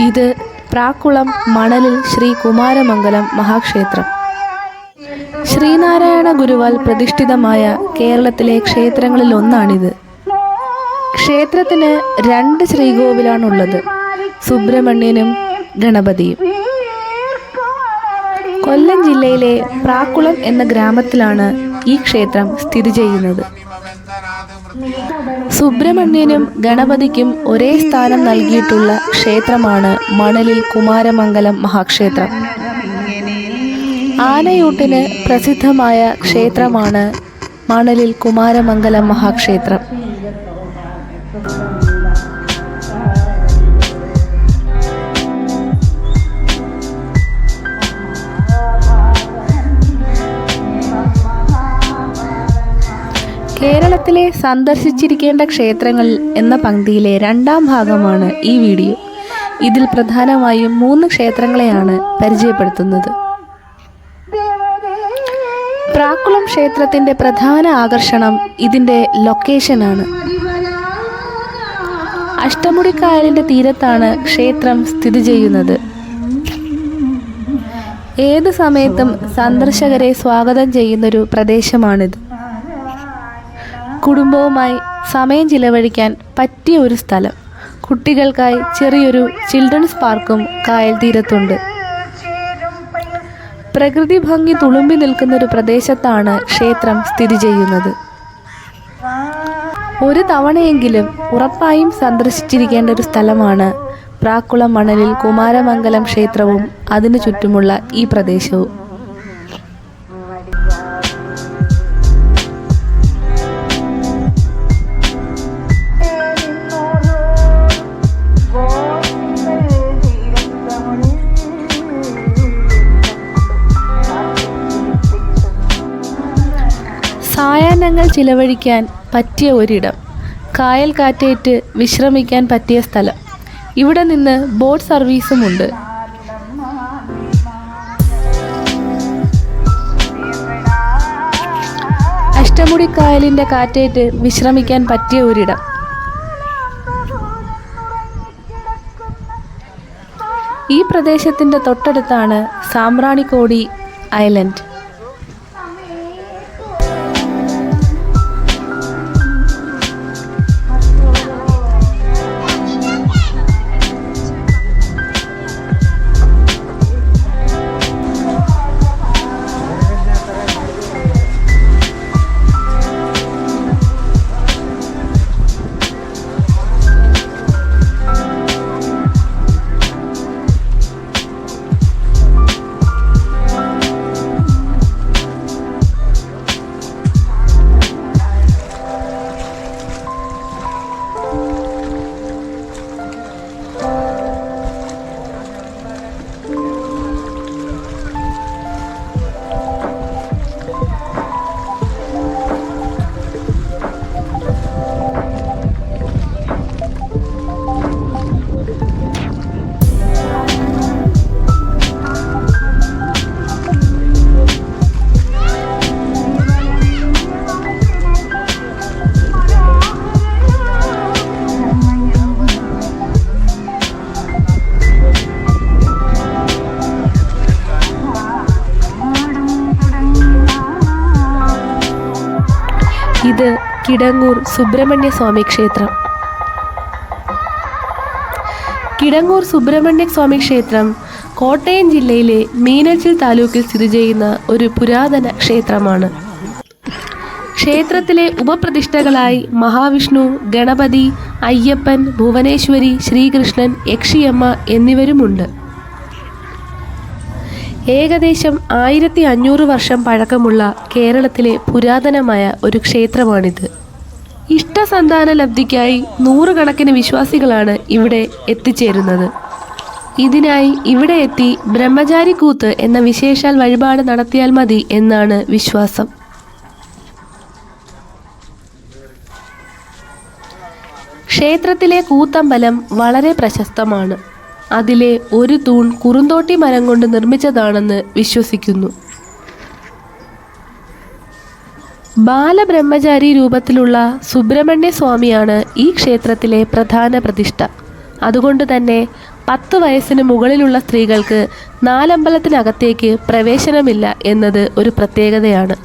ഇത് പ്രാക്കുളം മണലിൽ ശ്രീ കുമാരമംഗലം മഹാക്ഷേത്രം. ശ്രീനാരായണ ഗുരുവാൽ പ്രതിഷ്ഠിതമായ കേരളത്തിലെ ക്ഷേത്രങ്ങളിൽ ഒന്നാണിത്. ക്ഷേത്രത്തിന് രണ്ട് ശ്രീകോവിലാണുള്ളത്. സുബ്രഹ്മണ്യനും ഗണപതിയും. കൊല്ലം ജില്ലയിലെ പ്രാക്കുളം എന്ന ഗ്രാമത്തിലാണ് ഈ ക്ഷേത്രം സ്ഥിതി ചെയ്യുന്നത്. സുബ്രഹ്മണ്യനും ഗണപതിക്കും ഒരേ സ്ഥാനം നൽകിയിട്ടുള്ള ക്ഷേത്രമാണ് മണലിൽ കുമാരമംഗലം മഹാക്ഷേത്രം. ആനയൂട്ടിന് പ്രസിദ്ധമായ ക്ഷേത്രമാണ് മണലിൽ കുമാരമംഗലം മഹാക്ഷേത്രം. കേരളത്തിലെ സന്ദർശിച്ചിരിക്കേണ്ട ക്ഷേത്രങ്ങൾ എന്ന പങ്ക്തിയിലെ രണ്ടാം ഭാഗമാണ് ഈ വീഡിയോ. ഇതിൽ പ്രധാനമായും മൂന്ന് ക്ഷേത്രങ്ങളെയാണ് പരിചയപ്പെടുത്തുന്നത്. പ്രാക്കുളം ക്ഷേത്രത്തിന്റെ പ്രധാന ആകർഷണം ഇതിന്റെ ലൊക്കേഷനാണ്. അഷ്ടമുടിക്കായലിന്റെ തീരത്താണ് ക്ഷേത്രം സ്ഥിതി ചെയ്യുന്നത്. ഏത് സമയത്തും സന്ദർശകരെ സ്വാഗതം ചെയ്യുന്നൊരു പ്രദേശമാണിത്. കുടുംബവുമായി സമയം ചിലവഴിക്കാൻ പറ്റിയ ഒരു സ്ഥലം. കുട്ടികൾക്കായി ചെറിയൊരു ചിൽഡ്രൻസ് പാർക്കും കായൽ തീരത്തുണ്ട്. പ്രകൃതി ഭംഗി തുളുമ്പി നിൽക്കുന്ന ഒരു പ്രദേശത്താണ് ക്ഷേത്രം സ്ഥിതി ചെയ്യുന്നത്. ഒരു തവണയെങ്കിലും ഉറപ്പായും സന്ദർശിച്ചിരിക്കേണ്ട ഒരു സ്ഥലമാണ് പ്രാക്കുളം മണലിൽ കുമാരമംഗലം ക്ഷേത്രവും അതിനു ചുറ്റുമുള്ള ഈ പ്രദേശവും. സായാഹ്നങ്ങൾ ചിലവഴിക്കാൻ പറ്റിയ ഒരിടം. കായൽ കാറ്റേറ്റ് വിശ്രമിക്കാൻ പറ്റിയ സ്ഥലം. ഇവിടെ നിന്ന് ബോട്ട് സർവീസും സർവീസുമുണ്ട് അഷ്ടമുടിക്കായലിന്റെ കാറ്റേറ്റ് വിശ്രമിക്കാൻ പറ്റിയ ഒരിടം. ഈ പ്രദേശത്തിന്റെ തൊട്ടടുത്താണ് സാമ്രാണിക്കോടി ഐലൻഡ്. കിടങ്ങൂർ സുബ്രഹ്മണ്യ സ്വാമി ക്ഷേത്രം. കിടങ്ങൂർ സുബ്രഹ്മണ്യ സ്വാമി ക്ഷേത്രം കോട്ടയം ജില്ലയിലെ മീനച്ചിൽ താലൂക്കിൽ സ്ഥിതി ചെയ്യുന്ന ഒരു പുരാതന ക്ഷേത്രമാണ്. ക്ഷേത്രത്തിലെ ഉപപ്രതിഷ്ഠകളായി മഹാവിഷ്ണു ഗണപതി അയ്യപ്പൻ ഭുവനേശ്വരി ശ്രീകൃഷ്ണൻ യക്ഷിയമ്മ എന്നിവരുമുണ്ട്. ഏകദേശം ആയിരത്തി അഞ്ഞൂറ് വർഷം പഴക്കമുള്ള കേരളത്തിലെ പുരാതനമായ ഒരു ക്ഷേത്രമാണിത്. ഇഷ്ടസന്താന ലബ്ധിക്കായി നൂറുകണക്കിന് വിശ്വാസികളാണ് ഇവിടെ എത്തിച്ചേരുന്നത്. ഇതിനായി ഇവിടെ എത്തി ബ്രഹ്മചാരി കൂത്ത് എന്ന വിശേഷാൽ വഴിപാട് നടത്തിയാൽ മതി എന്നാണ് വിശ്വാസം. ക്ഷേത്രത്തിലെ കൂത്തമ്പലം വളരെ പ്രശസ്തമാണ്. അതിലെ ഒരു തൂൺ കുറുന്തോട്ടി മരം കൊണ്ട് നിർമ്മിച്ചതാണെന്ന് വിശ്വസിക്കുന്നു. ബാലബ്രഹ്മചാരി രൂപത്തിലുള്ള സുബ്രഹ്മണ്യ സ്വാമിയാണ് ഈ ക്ഷേത്രത്തിലെ പ്രധാന പ്രതിഷ്ഠ. അതുകൊണ്ട് തന്നെ പത്ത് വയസ്സിന് മുകളിലുള്ള സ്ത്രീകൾക്ക് നാലമ്പലത്തിനകത്തേക്ക് പ്രവേശനമില്ല എന്നത് ഒരു പ്രത്യേകതയാണ്.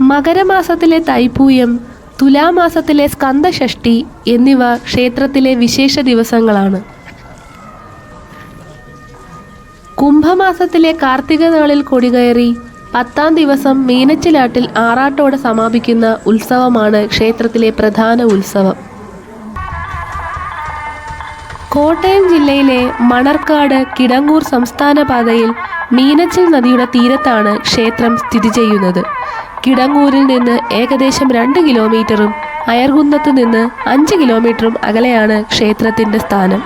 മകരമാസത്തിലെ തൈപ്പൂയം തുലാമാസത്തിലെ സ്കന്ദഷഷ്ടി എന്നിവ ക്ഷേത്രത്തിലെ വിശേഷ ദിവസങ്ങളാണ്. കുംഭമാസത്തിലെ കാർത്തിക നാളിൽ കൊടികയറി പത്താം ദിവസം മീനച്ചിലാട്ടിൽ ആറാട്ടോടെ സമാപിക്കുന്ന ഉത്സവമാണ് ക്ഷേത്രത്തിലെ പ്രധാന ഉത്സവം. കോട്ടയം ജില്ലയിലെ മണർക്കാട് കിടങ്ങൂർ സംസ്ഥാന പാതയിൽ മീനച്ചിൽ നദിയുടെ തീരത്താണ് ക്ഷേത്രം സ്ഥിതി ചെയ്യുന്നത്. കിടങ്ങൂരിൽ നിന്ന് ഏകദേശം രണ്ട് കിലോമീറ്ററും അയർകുന്നത്ത് നിന്ന് അഞ്ച് കിലോമീറ്ററും അകലെയാണ് ക്ഷേത്രത്തിന്റെ സ്ഥാനം.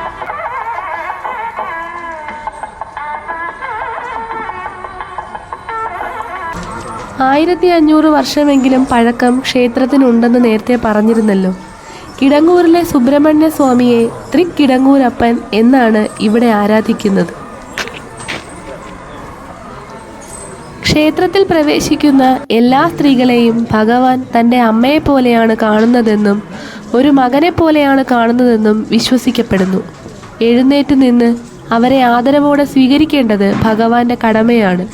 ആയിരത്തി അഞ്ഞൂറ് വർഷമെങ്കിലും പഴക്കം ക്ഷേത്രത്തിനുണ്ടെന്ന് നേരത്തെ പറഞ്ഞിരുന്നല്ലോ. കിടങ്ങൂരിലെ സുബ്രഹ്മണ്യ സ്വാമിയെ തൃക്കിടങ്ങൂരപ്പൻ എന്നാണ് ഇവിടെ ആരാധിക്കുന്നത്. ക്ഷേത്രത്തിൽ പ്രവേശിക്കുന്ന എല്ലാ സ്ത്രീകളെയും ഭഗവാൻ തന്റെ അമ്മയെ പോലെയാണ് കാണുന്നതെന്നും ഒരു മകനെ പോലെയാണ് കാണുന്നതെന്നും വിശ്വസിക്കപ്പെടുന്നു. എഴുന്നേറ്റ് നിന്ന് അവരെ ആദരവോടെ സ്വീകരിക്കേണ്ടത് ഭഗവാന്റെ കടമയാണ്.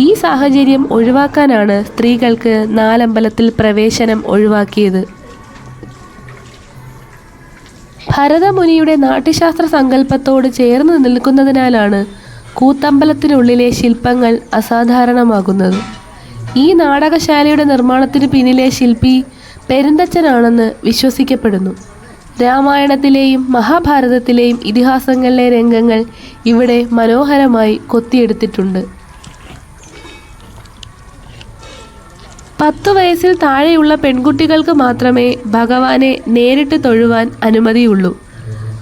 ഈ സാഹചര്യം ഒഴിവാക്കാനാണ് സ്ത്രീകൾക്ക് നാലമ്പലത്തിൽ പ്രവേശനം ഒഴിവാക്കിയത്. ഭരതമുനിയുടെ നാട്യശാസ്ത്ര സങ്കല്പത്തോട് ചേർന്ന് നിൽക്കുന്നതിനാലാണ് കൂത്തമ്പലത്തിനുള്ളിലെ ശില്പങ്ങൾ അസാധാരണമാകുന്നത്. ഈ നാടകശാലയുടെ നിർമ്മാണത്തിന് പിന്നിലെ ശില്പി പെരുന്തച്ചനാണെന്ന് വിശ്വസിക്കപ്പെടുന്നു. രാമായണത്തിലെയും മഹാഭാരതത്തിലെയും ഇതിഹാസങ്ങളിലെ രംഗങ്ങൾ ഇവിടെ മനോഹരമായി കൊത്തിയെടുത്തിട്ടുണ്ട്. പത്തു വയസ്സിൽ താഴെയുള്ള പെൺകുട്ടികൾക്ക് മാത്രമേ ഭഗവാനെ നേരിട്ട് തൊഴുവാൻ അനുമതിയുള്ളൂ.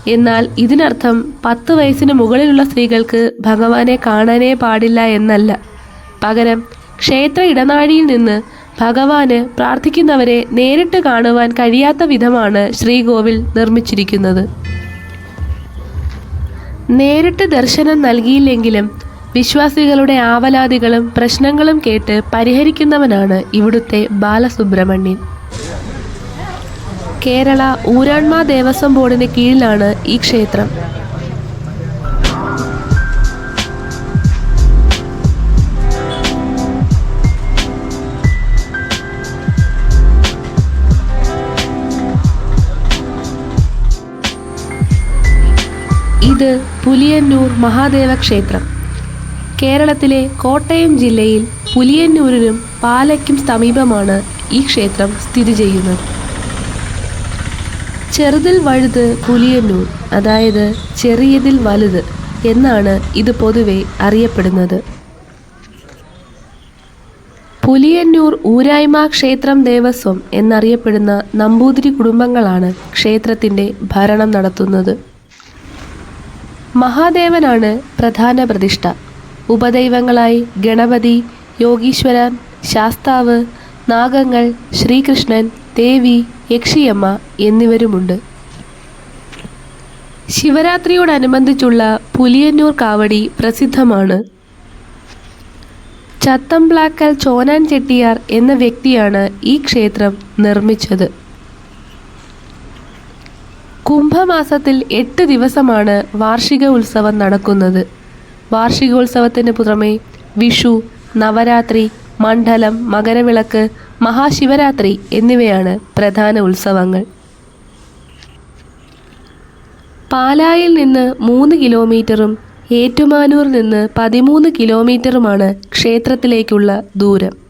എന്നാൽ ഇതിനർത്ഥം പത്ത് വയസ്സിന് മുകളിലുള്ള സ്ത്രീകൾക്ക് ഭഗവാനെ കാണാനേ പാടില്ല എന്നല്ല. പകരം ക്ഷേത്ര ഇടനാഴിയിൽ നിന്ന് ഭഗവാന് പ്രാർത്ഥിക്കുന്നവരെ നേരിട്ട് കാണുവാൻ കഴിയാത്ത വിധമാണ് ശ്രീകോവിൽ നിർമ്മിച്ചിരിക്കുന്നത്. നേരിട്ട് ദർശനം നൽകിയില്ലെങ്കിലും വിശ്വാസികളുടെ ആവലാതികളും പ്രശ്നങ്ങളും കേട്ട് പരിഹരിക്കുന്നവനാണ് ഇവിടുത്തെ ബാലസുബ്രഹ്മണ്യൻ. കേരള ഊരാൺമ ദേവസ്വം ബോർഡിന് കീഴിലാണ് ഈ ക്ഷേത്രം. ഇത് പുലിയന്നൂർ മഹാദേവ ക്ഷേത്രം. കേരളത്തിലെ കോട്ടയം ജില്ലയിൽ പുലിയന്നൂരിനും പാലയ്ക്കും സമീപമാണ് ഈ ക്ഷേത്രം സ്ഥിതി ചെയ്യുന്നത്. ചെറുതിൽ വഴുത് പുലിയന്നൂർ അതായത് ചെറിയതിൽ വലുത് എന്നാണ് ഇത് പൊതുവെ അറിയപ്പെടുന്നത്. പുലിയന്നൂർ ഊരായ്മ ക്ഷേത്രം ദേവസ്വം എന്നറിയപ്പെടുന്ന നമ്പൂതിരി കുടുംബങ്ങളാണ് ക്ഷേത്രത്തിന്റെ ഭരണം നടത്തുന്നത്. മഹാദേവനാണ് പ്രധാന പ്രതിഷ്ഠ. ഉപദൈവങ്ങളായി ഗണപതി യോഗീശ്വരൻ ശാസ്താവ് നാഗങ്ങൾ ശ്രീകൃഷ്ണൻ ദേവി യക്ഷിയമ്മ എന്നിവരുമുണ്ട്. ശിവരാത്രിയോടനുബന്ധിച്ചുള്ള പുലിയന്നൂർ കാവടി പ്രസിദ്ധമാണ്. ചത്തംപ്ലാക്കൽ ചോനാൻ ചെട്ടിയാർ എന്ന വ്യക്തിയാണ് ഈ ക്ഷേത്രം നിർമ്മിച്ചത്. കുംഭമാസത്തിൽ എട്ട് ദിവസമാണ് വാർഷിക ഉത്സവം നടക്കുന്നത്. വാർഷികോത്സവത്തിന് പുറമെ വിഷു നവരാത്രി മണ്ഡലം മകരവിളക്ക് മഹാശിവരാത്രി എന്നിവയാണ് പ്രധാന ഉത്സവങ്ങൾ. പാലായിൽ നിന്ന് മൂന്ന് കിലോമീറ്ററും ഏറ്റുമാനൂർ നിന്ന് പതിമൂന്ന് കിലോമീറ്ററുമാണ് ക്ഷേത്രത്തിലേക്കുള്ള ദൂരം.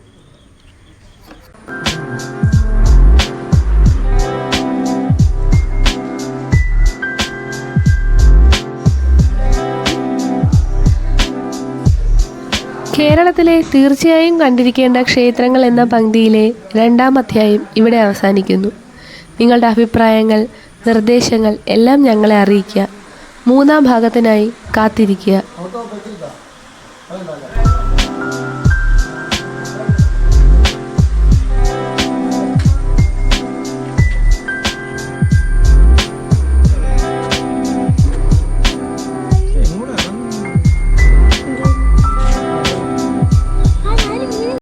കേരളത്തിലെ തീർച്ചയായും കണ്ടിരിക്കേണ്ട ക്ഷേത്രങ്ങൾ എന്ന പങ്ക്തിയിലെ രണ്ടാം അധ്യായം ഇവിടെ അവസാനിക്കുന്നു. നിങ്ങളുടെ അഭിപ്രായങ്ങൾ നിർദ്ദേശങ്ങൾ എല്ലാം ഞങ്ങളെ അറിയിക്കുക. മൂന്നാം ഭാഗത്തിനായി കാത്തിരിക്കുക.